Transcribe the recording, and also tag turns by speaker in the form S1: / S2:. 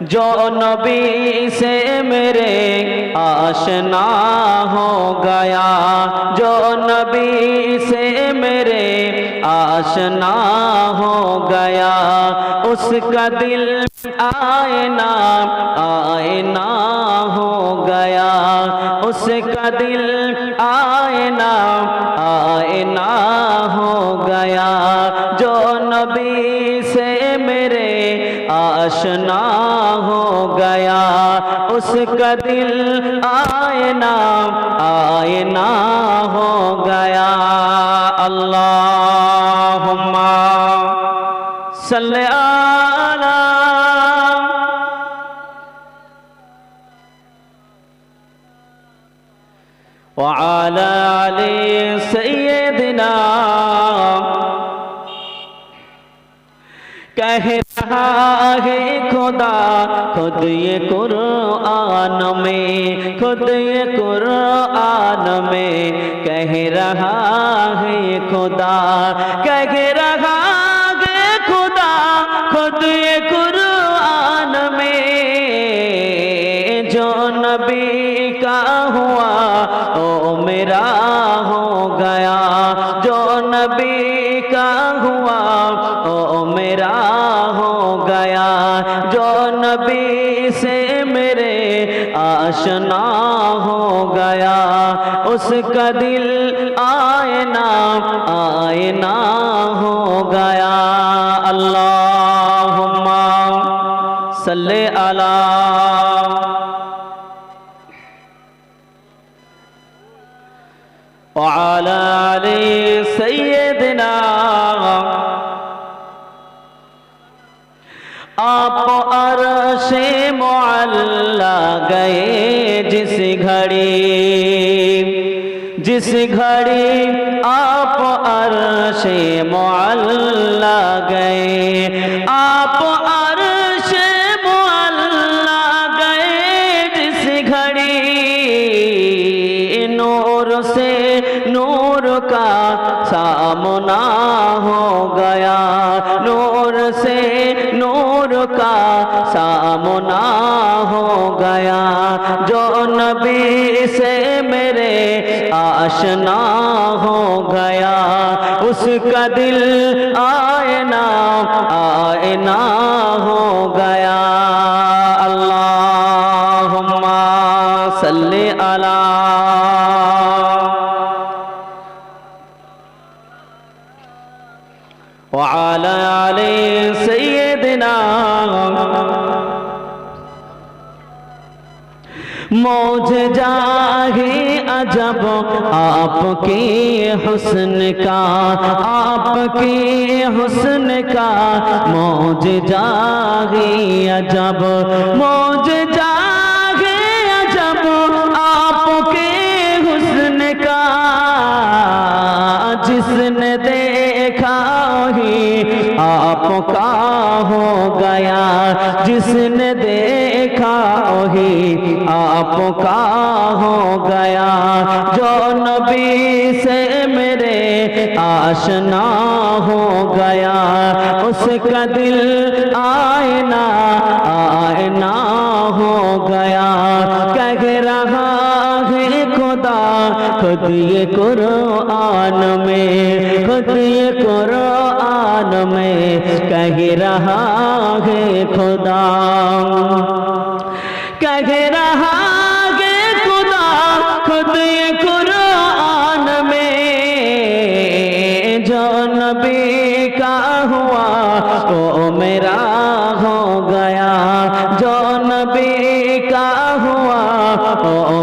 S1: جو نبی سے میرے آشنا ہو گیا، جو نبی سے میرے آشنا ہو گیا۔ اس کا دل آئینہ آئینہ ہو گیا۔ اس کا دل آئینہ آئینہ ہو گیا۔ جو نبی آشنا ہو گیا۔ اس کا دل آئینہ آئینہ ہو گیا۔ اللہم صلی علی وعلى آل سیدنا کہہ رہا ہے خدا، خود یہ قرآن میں، خود یہ قرآن میں کہہ رہا ہے خدا، کہہ رہا ہے خدا، خود یہ قرآن میں جو نبی کا ہوا، او میرا ہو گیا سے میرے آشنا ہو گیا۔ اس کا دل آئینہ آئینہ ہو گیا۔ اللہم صلی علی وعلى آل سیدنا۔ آپ معلا گئے جس گھڑی جس گھڑی آپ عرش معلا گئے آپ عرش معلا گئے جس گھڑی نور سے نور کا سامنا ہو گیا نور سے نور کا سامنا ہو گیا جو نبی سے میرے آشنا ہو گیا اس کا دل آئینہ آئینہ ہو گیا اللہم صلی علی وعلى آل سیدنا موج جاہی عجب، آپ کے حسن کا، آپ کے حسن کا۔ موج جاہی عجب، موج جاہی عجب، آپ کے حسن کا۔ جس نے دیکھا ہی آپ کا ہو گیا، جس نے دیکھا ہی آپ کا ہو گیا۔ جو نبی سے میرے آشنا ہو گیا، اس کا دل آئینہ آئینہ ہو گیا۔ خود یہ قرآن میں، خود یہ قرآن میں کہہ رہا ہے خدا۔ کہہ رہا ہے خدا، خود یہ قرآن میں۔ جو نبی کا ہوا، وہ میرا ہو گیا۔ جو نبی کا ہوا، وہ میرا